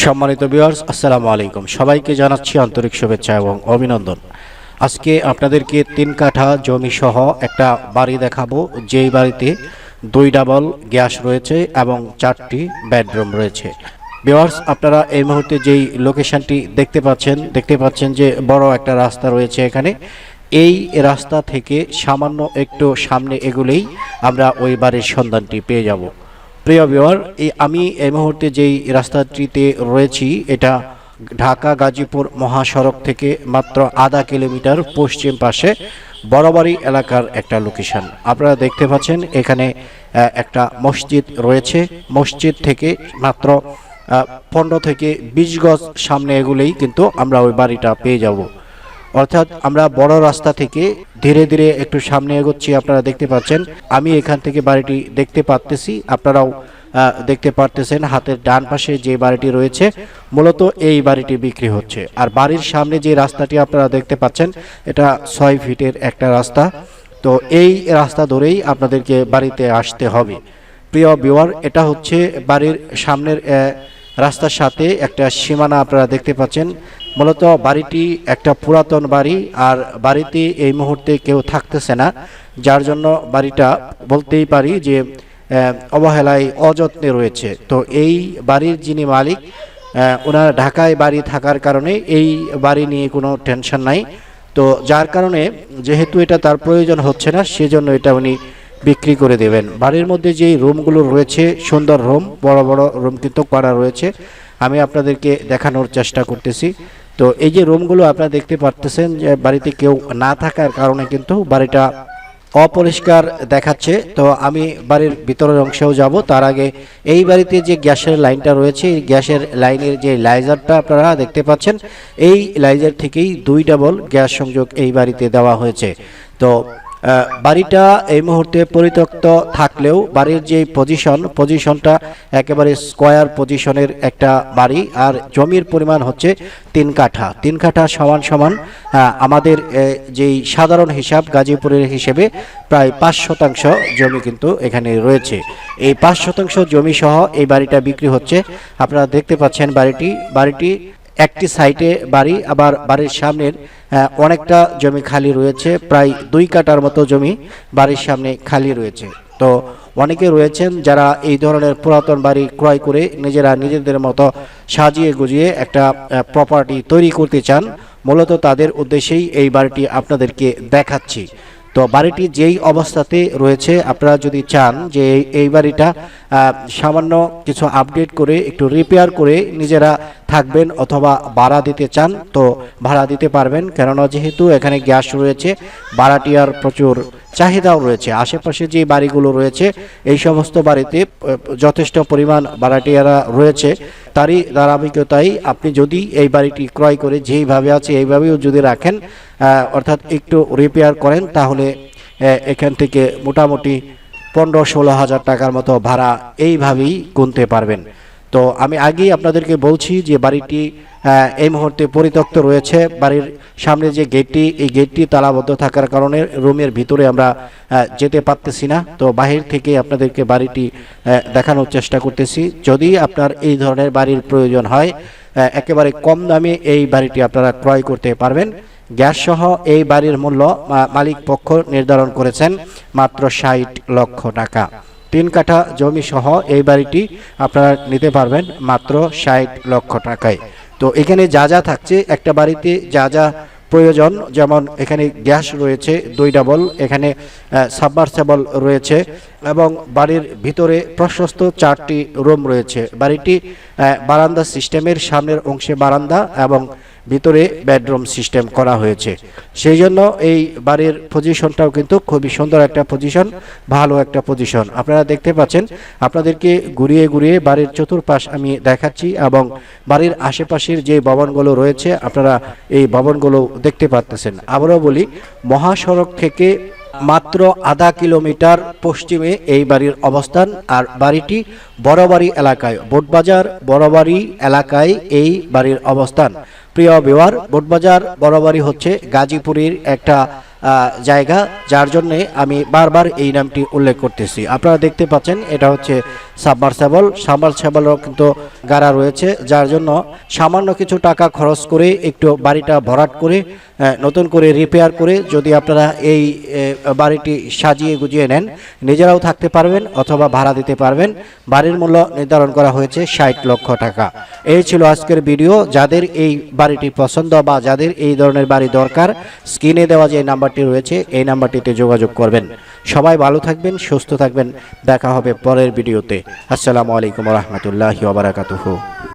সম্মানিত ভিউয়ার্স আসসালামু আলাইকুম। সবাইকে জানাচ্ছি আন্তরিক শুভেচ্ছা এবং অভিনন্দন। আজকে আপনাদেরকে তিন কাঠা জমি সহ একটা বাড়ি দেখাবো। যেই বাড়িতে দুই ডাবল গ্যাস রয়েছে এবং চারটি বেডরুম রয়েছে। ভিউয়ার্স আপনারা এই মুহূর্তে যেই লোকেশনটি দেখতে পাচ্ছেন দেখতে পাচ্ছেন যে বড় একটা রাস্তা রয়েছে এখানে। এই রাস্তা থেকে সামান্য একটু সামনে এগুলেই আমরা ওই বাড়ির সন্ধানটি পেয়ে যাব। প্রিয় বিওয়ার এই আমি এই মুহূর্তে যেই রাস্তাটিতে রয়েছি, এটা ঢাকা গাজীপুর মহাসড়ক থেকে মাত্র আধা কিলোমিটার পশ্চিম পাশে বড়বাড়ি এলাকার একটা লোকেশন আপনারা দেখতে পাচ্ছেন, এখানে একটা মসজিদ রয়েছে। মসজিদ থেকে মাত্র পনেরো থেকে বিশ গজ সামনে এগুলেই কিন্তু আমরা ওই বাড়িটা পেয়ে যাব। অর্থাৎ আমরা বড় রাস্তা থেকে ধীরে ধীরে একটু সামনে এগোচ্ছি, আপনারা দেখতে পাচ্ছেন। আমি এখান থেকে বাড়িটি দেখতে পারতেছি, আপনারাও দেখতে পারতেছেন হাতের ডান পাশে যে বাড়িটি রয়েছে। মূলত এই বাড়িটি বিক্রি হচ্ছে। আর বাড়ির সামনে যে রাস্তাটি আপনারা দেখতে পাচ্ছেন, এটা ছয় ফিটের একটা রাস্তা। তো এই রাস্তা ধরেই আপনাদেরকে বাড়িতে আসতে হবে। প্রিয় বিওয়ার এটা হচ্ছে বাড়ির সামনের রাস্তার সাথে একটা সীমানা আপনারা দেখতে পাচ্ছেন। মূলত বাড়িটি একটা পুরাতন বাড়ি আর বাড়িতে এই মুহূর্তে কেউ থাকতেছে না, যার জন্য বাড়িটা বলতেই পারি যে অবহেলায় অযত্নে রয়েছে। তো এই বাড়ির যিনি মালিক ওনার ঢাকায় বাড়ি থাকার কারণে এই বাড়ি নিয়ে কোনো টেনশন নাই। তো যার কারণে যেহেতু এটা তার প্রয়োজন হচ্ছে না, সেজন্য এটা উনি বিক্রি করে দেবেন। বাড়ির মধ্যে যেই রুমগুলো রয়েছে, সুন্দর রুম, বড় বড় রুম কিন্তু করা রয়েছে। আমি আপনাদেরকে দেখানোর চেষ্টা করতেছি। তো এই যে রুমগুলো আপনারা দেখতে পারতেছেন যে বাড়িতে কেউ না থাকার কারণে কিন্তু বাড়িটা অপরিষ্কার দেখাচ্ছে। তো আমি বাড়ির ভিতরের অংশেও যাব। তার আগে এই বাড়িতে যে গ্যাসের লাইনটা রয়েছে, এই গ্যাসের লাইনের যে লাইজারটা আপনারা দেখতে পাচ্ছেন, এই লাইজার থেকেই দুই ডাবল গ্যাস সংযোগ এই বাড়িতে দেওয়া হয়েছে। তো বাড়িটা এই মুহূর্তে পরিত্যক্ত থাকলেও বাড়ির যে পজিশন পজিশনটা একেবারে স্কোয়ার পজিশনের একটা বাড়ি আর জমির পরিমাণ হচ্ছে তিন কাঠা। তিন কাঠা সমান সমান আমাদের যেই সাধারণ হিসাব গাজীপুরের হিসেবে প্রায় পাঁচ শতাংশ জমি কিন্তু এখানে রয়েছে। এই পাঁচ শতাংশ জমি সহ এই বাড়িটা বিক্রি হচ্ছে। আপনারা দেখতে পাচ্ছেন বাড়িটি। বাড়িটি একটি সাইটে বাড়ি, আবার বাড়ির সামনের অনেকটা জমি খালি রয়েছে, প্রায় দুই কাটার মতো জমি বাড়ির সামনে খালি রয়েছে। তো অনেকে রয়েছেন যারা এই ধরনের পুরাতন বাড়ি ক্রয় করে নিজেরা নিজেদের মতো সাজিয়ে গুজিয়ে একটা প্রপার্টি তৈরি করতে চান, মূলত তাদের উদ্দেশ্যেই এই বাড়িটি আপনাদেরকে দেখাচ্ছি। তো বাড়িটি যেই অবস্থাতে রয়েছে, আপনারা যদি চান যে এই- বাড়িটা সামান্য কিছু আপডেট করে, একটু রিপেয়ার করে নিজেরা থাকবেন অথবা ভাড়া দিতে চান, তো ভাড়া দিতে পারবেন। কেননা যেহেতু এখানে গ্যাস রয়েছে, ভাড়াটি আর প্রচুর। চাহিদাও রয়েছে। আশেপাশে যে বাড়িগুলো রয়েছে, এই সমস্ত বাড়িতে যথেষ্ট পরিমাণ ভাড়াটিয়ারা রয়েছে। তারই ধারাবাহিকতায় আপনি যদি এই বাড়িটি ক্রয় করে যেইভাবে আছে, এইভাবেও যদি রাখেন অর্থাৎ একটু রিপেয়ার করেন, তাহলে এখান থেকে মোটামুটি পনেরো ষোলো হাজার টাকার মতো ভাড়া এইভাবেই গুনতে পারবেন। তো আমি আগেই আপনাদেরকে বলছি যে বাড়িটি এই মুহূর্তে পরিত্যক্ত রয়েছে। বাড়ির সামনে যে গেটটি, এই গেটটি তালাবদ্ধ থাকার কারণে রুমের ভিতরে আমরা যেতে পারতেছি না। তো বাহির থেকে আপনাদেরকে বাড়িটি দেখানোর চেষ্টা করতেছি। যদি আপনার এই ধরনের বাড়ির প্রয়োজন হয় একেবারে কম দামে এই বাড়িটি আপনারা ক্রয় করতে পারবেন। গ্যাস সহ এই বাড়ির মূল্য মালিক পক্ষ নির্ধারণ করেছেন মাত্র ষাট লক্ষ টাকা। তিন কাঠা জমি সহ এই বাড়িটি আপনারা নিতে পারবেন মাত্র ষাট লক্ষ টাকায়। তো এখানে যা যা থাকছে, একটা বাড়িতে যা যা প্রয়োজন, যেমন এখানে গ্যাস রয়েছে দুই ডাবল, এখানে সাবমার্সেবল রয়েছে এবং বাড়ির ভিতরে প্রশস্ত চারটি রুম রয়েছে। বাড়িটি বারান্দা সিস্টেমের সামনের অংশে বারান্দা এবং ভিতরে বেডরুম সিস্টেম করা হয়েছে। সেই জন্য এই বাড়ির পজিশনটাও কিন্তু খুবই সুন্দর একটা পজিশন, ভালো একটা পজিশন। আপনারা দেখতে পাচ্ছেন, আপনাদেরকে ঘুরিয়ে ঘুরিয়ে বাড়ির চতুর্পাশ আমি দেখাচ্ছি এবং বাড়ির আশেপাশের যে ভবনগুলো রয়েছে, আপনারা এই ভবনগুলো দেখতে পাচ্ছেন আবারও বলি, মহাসড়ক থেকে মাত্র আধা কিলোমিটার পশ্চিমে এই বাড়ির অবস্থান, আর বাড়িটি বড়বাড়ি এলাকায়, বোটবাজার বড়বাড়ি এলাকায় এই বাড়ির অবস্থান। প্রিয় বিওয়ার বোটবাজার বড়বাড়ি হচ্ছে গাজীপুরের একটা জায়গা, যার জন্যে আমি বারবার এই নামটি উল্লেখ করতেছি। আপনারা দেখতে পাচ্ছেন, এটা হচ্ছে সাবমার্সেবল সাবমার্সেবলও কিন্তু গাড়া রয়েছে, যার জন্য সামান্য কিছু টাকা খরচ করে একটু বাড়িটা ভরাট করে নতুন করে রিপেয়ার করে যদি আপনারা এই বাড়িটি সাজিয়ে গুজিয়ে নেন, নিজেরাও থাকতে পারবেন অথবা ভাড়া দিতে পারবেন। বাড়ির মূল্য নির্ধারণ করা হয়েছে ষাট লক্ষ টাকা। এই ছিল আজকের ভিডিও। যাদের এই বাড়িটি পছন্দ বা যাদের এই ধরনের বাড়ি দরকার, স্ক্রিনে দেওয়া যে নাম্বারটি রয়েছে, এই নাম্বারটিতে যোগাযোগ করবেন। সবাই ভালো থাকবেন সুস্থ থাকবেন। দেখা হবে পরের ভিডিওতে। আসসালামু আলাইকুম রহমতুল্লাহি ওবরাকাতুহু